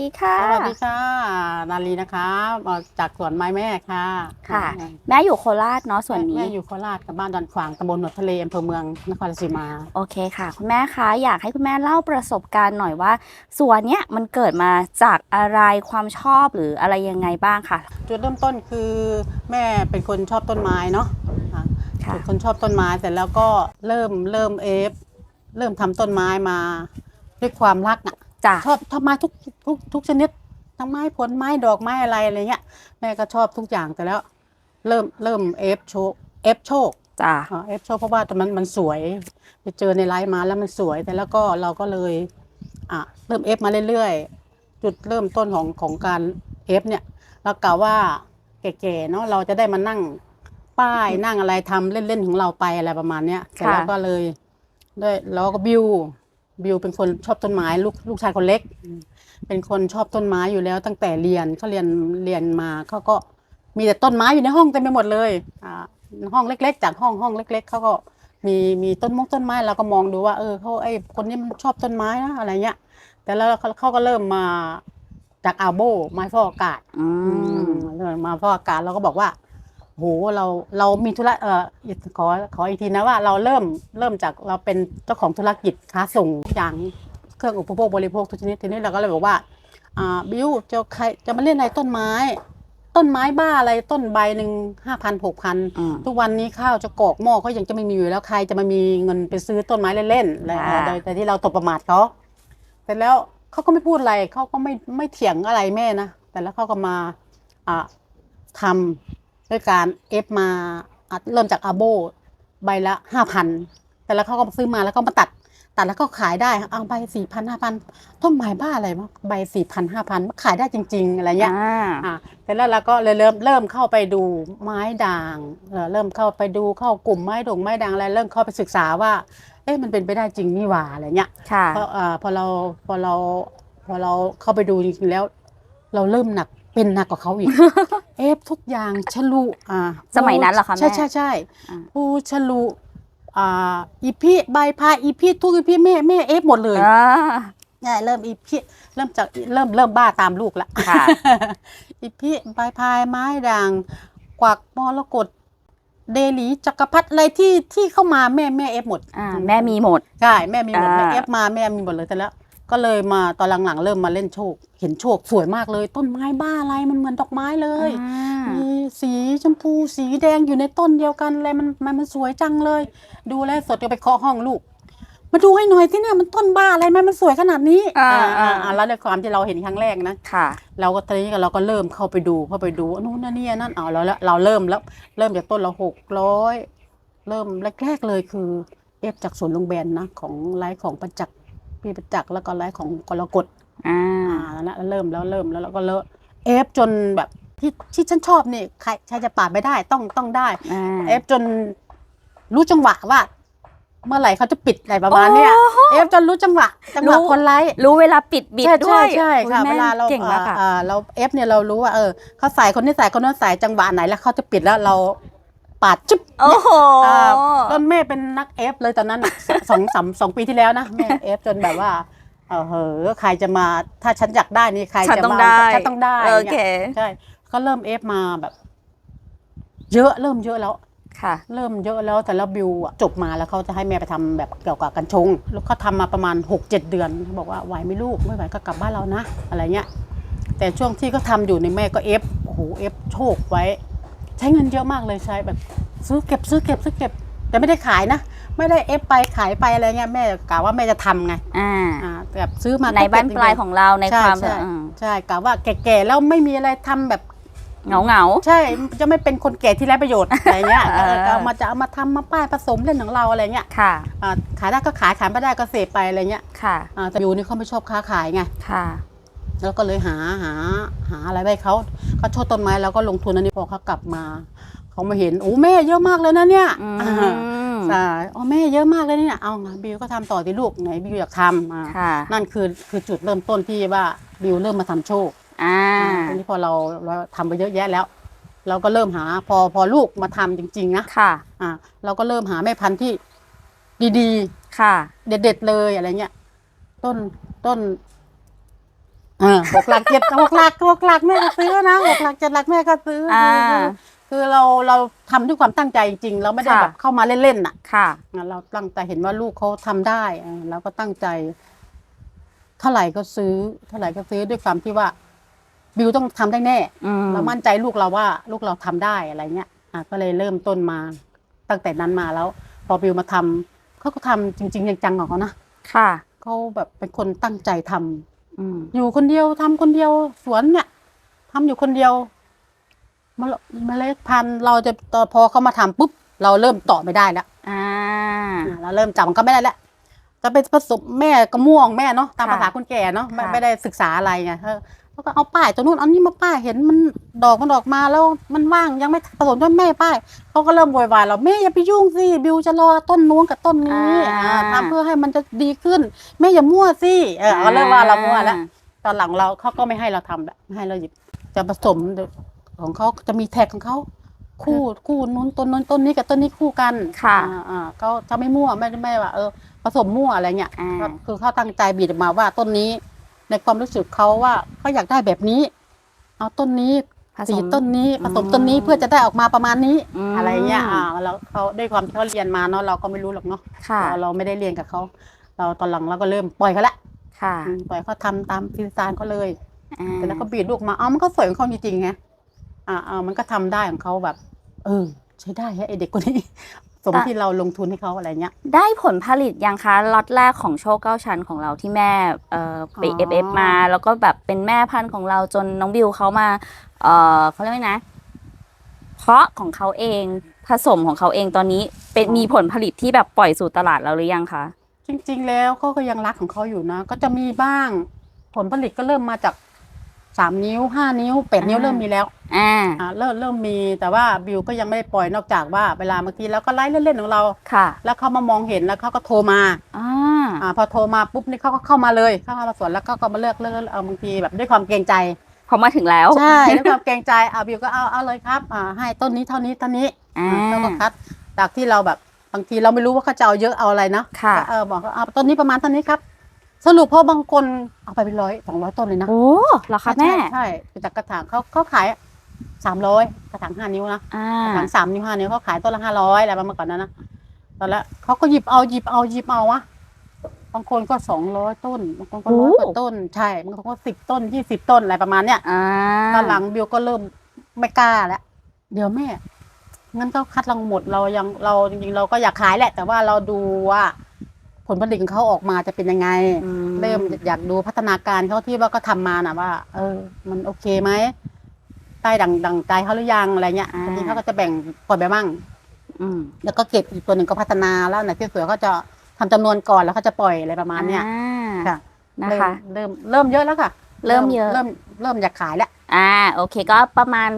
ดีค่ะ สวัสดีค่ะ นาลีนะคะมาจากสวนไม้แม่ค่ะค่ะ แม่อยู่โคราชเนาะส่วนนี้แม่อยู่โคราชกับบ้านดอนขวางตำบลหนวดทะเลอำเภอเมืองนครราชสีมาโอเคค่ะ คุณแม่คะอยากให้คุณแม่เล่าประสบการณ์หน่อยว่าสวนเนี้ยมันเกิดมาจากอะไรความชอบหรืออะไรยังไงบ้างค่ะ จุดเริ่มต้นคือแม่เป็นคนชอบต้นไม้เนาะอะค่ะเป็นคนชอบต้นไม้แต่แล้วก็เริ่มเริ่มเอฟเริ่มทำต้นไม้มาด้วยความรักอะ จ้ะชอบทำไม้ทุกทุกทุกชนิดทั้งไม้ผลไม้ดอกไม้อะไรอะไรเงี้ยแม่ก็ชอบทุกอย่างแต่แล้ว เริ่มเริ่มเอฟโชคเอฟโชคจ้ะเอฟโชคเพราะว่ามันมันสวยไปเจอในไลฟ์มาแล้วมันสวยแต่แล้วก็เราก็เลยอะเริ่มเอฟมาเรื่อยๆจุดเริ่มต้นของของการเอฟเนี่ยเรากล่าวว่าแก่ๆเนาะเราจะได้มานั่งป้ายนั่งอะไรทำเล่นๆของเราไปอะไรประมาณเนี้ยเสร็จแล้วก็เลยด้วยแล้วก็บิว บิวเป็นคนชอบต้นไม้ลูกลูกชายคนเล็ก เป็นคนชอบต้นไม้อยู่แล้ว ตั้งแต่เรียนเขาเรียนเรียนมาเขาก็มีแต่ต้นไม้อยู่ในห้องเต็มไปหมดเลยอ่าห้องเล็ก ๆ จากห้องห้องเล็ก ๆเขาก็มีมีต้นมงต้นไม้เราก็มองดูว่า เออเขาไอ้คนนี้มันชอบต้นไม้นะอะไรเงี้ย แต่แล้วเขาเขาก็เริ่มมาจากอาโบไม้ฟอกอากาศอืมเริ่มมาฟอกอากาศเราก็บอกว่า โหเราเรามีธุระเออขอขออีกทีนะว่าเราเริ่มเริ่มจากเราเป็นเจ้าของธุรกิจค้าส่งอย่างเครื่องอุปโภคบริโภคทุกชนิดทีนี้เราก็เลยบอกว่าอ่าบิวจะใครจะมาเล่นอะไรต้นไม้ ต้นไม้บ้าอะไรต้นใบหนึ่งห้าพันหกพันอืมทุกวันนี้ข้าวจะกอกหม้อเขายังจะไม่มีอยู่แล้วใครจะมามีเงินไปซื้อต้นไม้เล่นๆแล้วค่ะโดยแต่ที่เราตบประมาทเขาเสร็จแล้วเขาก็ไม่พูดอะไรเขาก็ไม่ไม่เถียงอะไรแม่นะแต่แล้วเขาก็มาอ่าทำ ด้วยการเอฟมาอะเริ่มจากอาโบใบละห้าพันแต่แล้วเขาก็ซื้อมาแล้วก็มาตัด ตัดแล้วก็ขายได้เอาใบสี่พันห้าพันต้นไม้บ้าอะไรวะใบสี่พันห้าพันขายได้จริง ๆ อะไรเงี้ยอ่าอะแต่แล้วเราก็เลยเริ่มเริ่มเข้าไปดูไม้ด่างเอ่อเริ่มเข้าไปดูเข้ากลุ่มไม้ด่งไม้ด่างอะไรเริ่มเข้าไปศึกษาว่า เอ๊ะมันเป็นไปได้จริงนี่หว่าอะไรเงี้ยค่ะพออ่าพอเราพอเราพอเราเข้าไปดูจริงๆแล้ว เราเริ่มหนัก เป็นหนักกว่าเขาอีก เอฟทุกอย่างฉลุอ่าสมัยนั้นเหรอคะแม่ใช่ใช่ใช่อ่า ผู้ฉลุอ่าอีพีใบพายอีพีทุกอีพีแม่แม่เอฟหมดเลยอ่าเนี่ยเริ่มอีพีเริ่มจากเริ่มเริ่มบ้าตามลูกละ ค่ะอีพีใบพายไม้ด่างกวักมรกตเดลีจักรพรรดิอะไรที่ที่เข้ามาแม่แม่เอฟหมดอ่าแม่มีหมด ใช่แม่มีหมดอ่า แม่เอฟมาแม่มีหมดเลยแต่แล้ว ก็เลยมาตอนหลังๆ เริ่มมาเล่นโชค เห็นโชคสวยมากเลย ต้นไม้บ้าอะไรมันเหมือนดอกไม้เลย อ่ามีสีชมพูสีแดงอยู่ในต้นเดียวกันอะไรมันมันมันสวยจังเลย ดูแลวสดก็ไปเคาะห้องลูก มาดูให้หน่อยที่เนี่ยมันต้นบ้าอะไรมันมันสวยขนาดนี้อ่าอ่าอ่า อ่าแล้วในความที่เราเห็นครั้งแรกนะ ค่ะ เราก็ตอนนี้เราก็เริ่มเข้าไปดูเข้าไปดูนู่นนั่นนี่นั่นเอาแล้วแล้วเราเริ่มแล้วเริ่มจากต้นละหกร้อยเริ่มแรกๆเลยคือ เอฟจากสวนลุงแบนนะของไลฟ์ของประจักษ์ พี่ประจักษ์แล้วก็ไลฟ์ของกรกฎอ่าอ่าแล้วนะเริ่มแล้วเริ่มแล้วแล้วก็เลอะเอฟจนแบบที่ที่ฉันชอบนี่ใครใครจะปาดไม่ได้ต้องต้องได้อ่าเอฟจนรู้จังหวะว่า เมื่อไหร่เขาจะปิดอะไรประมาณเนี้ยโอ้โหเอฟจนรู้จังหวะจังหวะรู้คนไลฟ์รู้เวลาปิดบิดใช่ด้วยใช่ใช่ค่ะโอ้ยแม่เวลาเราเก่งมากค่ะอ่าเราเอฟเนี่ยเรารู้ว่าเออเขาใส่คนนี้ใส่คนนั้นใส่จังหวะไหนแล้วเขาจะปิดแล้วเรา ปาดจุ๊บโอ้โหอ่าต้นแม่เป็นนักเอฟเลยตอนนั้นน่ะ สองสามสองปีที่แล้วนะแม่เอฟจนแบบว่าเออเหอะใครจะมาถ้าฉันอยากได้นี่ใครฉันจะต้องมาได้ฉันต้องได้โอเค ใช่ก็เริ่มเอฟมาแบบ เยอะเริ่มเยอะแล้ว ค่ะ เริ่มเยอะแล้วแต่ละบิวอะจบมาแล้วเขาจะให้แม่ไปทำแบบเกี่ยวกับกัญชงแล้วเขาทำมาประมาณ 6 7 เดือนเขาบอกว่าไหวไหม่ลูกไม่ไหวก็กลับบ้านเรานะ อะไรเงี้ย แต่ช่วงที่เขาทำอยู่ในยแม่ก็เอฟโอ้โหเอฟโชคไว้ ใช้เงินเยอะมากเลยใช้แบบซื้อเก็บซื้อเก็บซื้อเก็บ แต่ไม่ได้ขายนะ ไม่ได้เอฟไปขายไปอะไรเงี้ยแม่กะว่าแม่จะทำไงอ่าอ่าแบบซื้อมาในก็เก็บ้านปลายจริๆของเราในใช่ความใช่อืมใช่กะว่าแก่ๆแล้วไม่มีอะไรทำแบบเหงาเหงาใช่จะไม่เป็นคนแก่ที่ไร้ประโยชน์อะไรเงี้ยเออเออก็เอามาจะเอามาทำมาป้ายผสมเล่นของเราอะไรเงี้ยๆค่ะอ่าขายได้ก็ขายขายไม่ได้ก็เสพไปอะไรเงี้ยค่ะอ่าแต่บิวนี่เขาไม่ชอบค้าขายไงค่ะ แล้วก็เลยหาหาหาอะไรไปเขาเขาชอบต้นไม้แล้วก็ลงทุนอันนี้พอเขากลับมาเขามาเห็นโอ้แม่เยอะมากเลยนะเนี่ยอือ่ามใช่อ๋อแม่เยอะมากเลยเนี่ยเอาไงบิวก็ทำต่อที่ลูกไหนบิวอยากทำอ่าค่ะนั่นคือคือจุดเริ่มต้นที่ว่าบิวเริ่มมาทำโชคอ่าอ่าทีนี้พอเราเราทำไปเยอะแยะแล้วเราก็เริ่มหาพอพอลูกมาทำจริงๆนะค่ะอ่าเราก็เริ่มหาแม่พันธุ์ที่ดีค่ะๆเด็ดๆเลยอะไรเงี้ย ต้นต้นเออหกหลักเจ็ดหกหลักหกหลักแม่ก็ซื้อนะหกหลักเจ็ดหลักแม่ก็ซื้อออ่า คือคือเราเราทำด้วยความตั้งใจจริงๆเราไม่ได้ค่ะ แบบเข้ามาเล่นๆน่ะค่ะเราตั้งใจเห็นว่าลูกเขาทำได้เออเราก็ตั้งใจ เท่าไหร่ก็ซื้อ เท่าไหร่ก็ซื้อด้วยความที่ว่า บิวต้องทำได้แน่ อืมเรามั่นใจลูกเราว่าลูกเราทำได้อะไรเงี้ยอะก็เลยเริ่มต้นมา ตั้งแต่นั้นมาแล้ว พอบิวมาทำเขาก็ทำจริง ๆ จังๆของเขานะค่ะ เขาแบบเป็นคนตั้งใจทำ อืมอยู่คนเดียวทำคนเดียว สวนเนี่ยทำอยู่คนเดียวมะละเมล็ดพันธุ์เราจะต่อพอเขามาทำปุ๊บ เราเริ่มต่อไม่ได้แล้วอ่า อะเราเริ่มจับมันก็ไม่ได้แล้วจะไปผสมแม่ก็ม่วงแม่เนาะตามค่ะภาษาคนแก่เนาะไม่ค่ะ ไม่ได้ศึกษาอะไรไงเออ เขาก็เอาป้ายตัวนู้นเอานี้มาป้ายเห็นมันดอกมันออกมาแล้วมันว่างยังไม่ผสมด้วยแม่ป้ายเขาก็เริ่มโวยวายเราแม่อย่าไปยุ่งสิบิวจะรอต้นนู้นกับต้นนี้อ่าทำเพื่อให้มันจะดีขึ้นแม่อย่ามั่วสิเออเขาเริ่มว่าเรามั่วแล้วตอนหลังเราเขาก็ไม่ให้เราทำแบบไม่ให้เราหยิบจะผสมของเขาจะมีแท็กของเขาคู่คู่นู้นต้นนู้นต้นนี้กับต้นนี้คู่กันค่ะอ่าอ่าเขาจะไม่มั่วไม่ไม่ว่าเออผสมมั่วอะไรเงี้ยอ่าก็คือเขาตั้งใจบีบออกมาว่าต้นนี้ ในความรู้สึกเขาว่าเขาอยากได้แบบนี้ เอาต้นนี้ผสสีมต้นนี้ผสมอืมต้นนี้เพื่อจะได้ออกมาประมาณนี้อืมอะไรเงี้ยอ่าแล้วเขาด้วยความที่เขาเรียนมาเนาะเราก็ไม่รู้หรอกเนาะค่ะเราเราไม่ได้เรียนกับเขาเราตอนหลังเราก็เริ่มปล่อยเขาละค่ะอืมปล่อยเขาทำตามฟิลซานเขาเลยอ่าแต่แล้วก็บีดลูกมาเอ้ามันก็สวยของเขาจริงๆไงอ่าอ่ามันก็ทำได้ของเขาแบบ เออใช้ได้แฮะไอเด็กคนนี้ สมที่เราลงทุนให้เขาอะไรเงี้ย ได้ผลผลิตยังคะล็อตแรกของโชคเก้าชั้นของเราที่แม่เอ่อไปอ๋อเอฟเอฟมา แล้วก็แบบเป็นแม่พันธุ์ของเราจนน้องบิวเขามาเอ่อเขาเรียกว่าไงนะ เพาะของเขาเองผสมของเขาเองตอนนี้ เป็นมีผลผลิตที่แบบปล่อยสู่ตลาดเราหรือยังคะจริง ๆ แล้วเขาก็ยังรักของเขาอยู่นะ ก็จะมีบ้าง ผลผลิตก็เริ่มมาจาก สามนิ้วห้านิ้วแปดนิ้วอ่าเริ่มมีแล้วอ่าอ่าเริ่มเริ่มมีแต่ว่าบิวก็ยังไม่ได้ปล่อยนอกจากว่าเวลาบางทีเราก็ไลฟ์เล่นๆของเรา ค่ะแล้วเขามามองเห็นแล้วเขาก็โทรมาอ่าอ่าพอโทรมาปุ๊บนี่เขาก็เข้ามาเลยเข้ามาสวนแล้วก็ก็มาเลือกเลือกเลือกเอาบางทีแบบด้วยความเกรงใจพอมาถึงแล้ว ใช่ด้วยความเกรงใจอ่าบิวก็เอาเอาเลยครับอ่าให้ต้นนี้เท่านี้เท่านี้อ่าเขาก็คัดจากที่เราแบบบางทีเราไม่รู้ว่าเขาจะเอาเยอะเอาอะไรเนาะค่ะก็เออบอกว่าเอาต้นนี้ประมาณเท่านี้ครับ สรุปเพราะบางคนเอาไปเป็นร้อยสองร้อยต้นเลยนะโอ้เหรอคะแม่ใช่ใช่จากกระถางเขาเขาขายสามร้อยกระถางห้านิ้วนะอ่ากระถางสามนิ้วห้านิ้วเขาขายต้นละห้าร้อยอะไรประมาณก่อนนั้นนะตอนแรกเขาก็หยิบเอาหยิบเอาหยิบเอาวะบางคนก็สองร้อยต้นบางคนก็ร้อยกว่าต้นใช่บางคนก็สิบต้นยี่สิบต้นอะไรประมาณเนี้ยอ่าตอนหลังบิวก็เริ่มไม่กล้าแล้วเดี๋ยวแม่งั้นก็คัดลังหมดเรายังเราจริงๆเราก็อยากขายแหละ แต่ว่าเราดูว่า ผลผลิตของเขาออกมาจะเป็นยังไง อืเริ่มอยากดูพัฒนาการเขาที่ว่าก็ทำมานะว่า เออ มันโอเคไหมได้ดังดังใจเขาหรือยังอะไรเงี้ยทีนี้เขาก็จะแบ่งปล่อยไปบ้าง อืมแล้วก็เก็บอีกตัวหนึ่งก็พัฒนาแล้วไหนที่สวยเขาจะทำจำนวนก่อนแล้วเขาจะปล่อยอะไรประมาณเนี้ยอ่าค่ะนะคะ เริ่มเริ่มเริ่มเยอะแล้วค่ะเริ่มเยอะ เริ่มเริ่มอยากขายแล้ว อ่าโอเคก็ประมาณ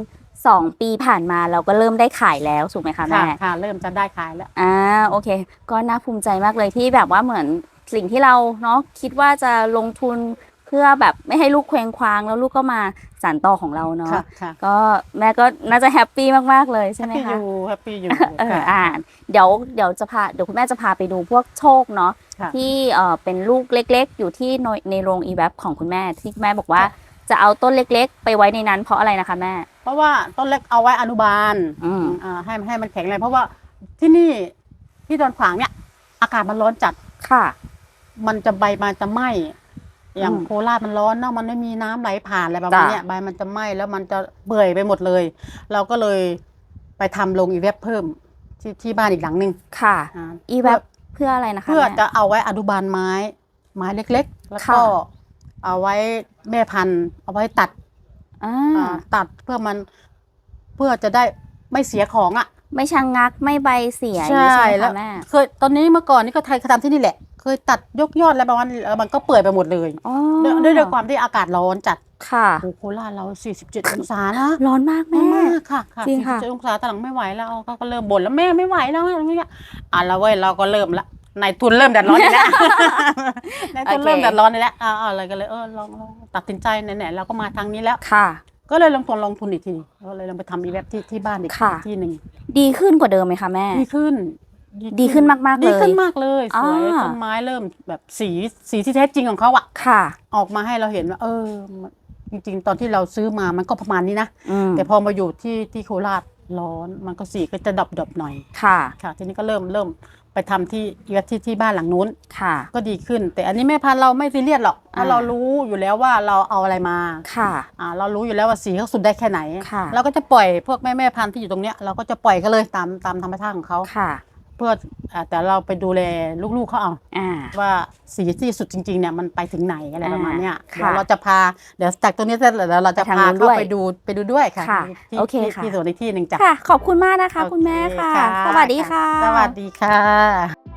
2ปีผ่านมาเราก็เริ่มได้ขายแล้วถูกไหมคะแม่ ค่ะ เริ่มจะได้ขายแล้ว อ่าโอเค ก็น่าภูมิใจมากเลยที่แบบว่าเหมือนสิ่งที่เราเนาะคิดว่าจะลงทุนเพื่อแบบไม่ให้ลูกเคว้งคว้างแล้วลูกก็มาสานต่อของเราเนาะค่ะค่ะก็แม่ก็น่าจะแฮปปี้มากๆเลยใช่ไหมแฮปปี้อคะยู่แฮปปี้อยู่เออค่ะ อ่าเดี๋ยวเดี๋ยวจะพาเดี๋ยวคุณแม่จะพาไปดูพวกโชคเนาะค่ะที่เอ่อเป็นลูกเล็ก ๆ อยู่ที่ในในโรงอีแวบของคุณแม่ที่คุณแม่บอกว่า ค่ะ จะเอาต้นเล็ก ๆ ไปไว้ในนั้นเพราะอะไรนะคะแม่ เพราะว่าต้นเล็กเอาไว้อนุบาลอืม อ่าให้ให้มันแข็งแรงเพราะว่าที่นี่ที่ดอนขวางเนี่ย อากาศมันร้อนจัด ค่ะ มันจะใบมันจะไหม้อย่างอืมโคราชมันร้อนเนาะมันไม่มีน้ำไหลผ่านอะไรประมาณจ้ะ เนี้ยใบมันจะไหม้แล้วมันจะเปื่อยไปหมดเลย เราก็เลยไปทำโรงอีเวฟเพิ่มที่ที่บ้านอีกหลังหนึ่งค่ะ อ่าอีแวบเพื่ออะไรนะคะเพื่อแม่ จะเอาไว้อนุบาลไม้ไม้เล็กๆ แล้วก็ค่ะ เอาไว้แม่พันธุ์ เอาไว้ตัด อ่าอ่าตัดเพื่อมันเพื่อจะได้ไม่เสียของอะ ไม่ชะงงักไม่ใบเสียอย่างใช่นี้ใช่ไหมแล้วคะแม่เคยตอนนี้เมื่อก่อนนี่ก็ไทยเขาทำที่นี่แหละ เคยตัดยกยอดอะไรประมาณนี้แล้วมันก็เปื่อยไปหมดเลยอ๋อด้วยด้วยด้วยความที่อากาศร้อนจัดค่ะ โอ้โหโคราชเรา 47 องศานะร้อนมากร้อแม่ นมากค่ะค่ะจริงค่ะ 47องศาตอนหลังไม่ไหวแล้วเขาก็เริ่มบ่นแล้วแม่ไม่ไหวแล้วอะไรเงี้ยอะแล้วเว้ยเราก็เริ่มละ นายทุนเริ่มเดือดร้อนอีกแล้ว นายทุนเริ่มเดือดร้อนอีกแล้วอ่าอะไรกันเลยเออลองลองตัดสินใจไหนๆเราก็มาทางนี้แล้วค่ะ ก็เลยลงทุนลงทุนอีกทีก็เลยลองไปทำอีเว็บที่ที่บ้านอีกค่ะ ที่หนึ่งดีขึ้นกว่าเดิมไหมคะแม่ ดีขึ้น ดีขึ้นมากๆเลยดีขึ้นมากเลยสวยอ่าต้นไม้เริ่มแบบสีสีที่แท้จริงของเขาอะค่ะ ออกมาให้เราเห็นว่า เออมันจริงๆ ตอนที่เราซื้อมามันก็ประมาณนี้นะอืมแต่พอมาอยู่ที่ที่โคราช ร้อนมันก็สีก็จะดับดับๆหน่อยค่ะ ค่ะ ทีนี้ก็เริ่มเริ่มไปทำที่อีกที่ที่บ้านหลังนู้นค่ะ ก็ดีขึ้น แต่อันนี้แม่พันธุ์เราไม่ซีเรียสหรอกเพราะอ่าเรารู้อยู่แล้วว่าเราเอาอะไรมาค่ะอ่าเรารู้อยู่แล้วว่าสีเขาสุดได้แค่ไหนค่ะเราก็จะปล่อยพวกแม่แม่พันธุ์ที่อยู่ตรงเนี้ยเราก็จะปล่อยกันเลยตามตามธรรมชาติของเขาค่ะ เพื่ออ่าแต่เราไปดูแลลูกๆเขาเอา อ่า ว่าสีที่สุดจริงๆเนี่ยมันไปถึงไหนอะไรประมาณเนี้ยค่ะเดี๋ยวเราจะพาเดี๋ยวจากตรงนี้เสร็จแล้วเราจะไปทางพานู้นด้เข้าวยไปดูไปดูด้วยค่ะค่ะที่โอเคที่ค่ะ ที่ส่วนในที่หนึ่งจ้ะค่ะ ขอบคุณมากนะคะโอเคุณแม่ค่ะค่ะ สวัสดีค่ะ สวัสดีค่ะ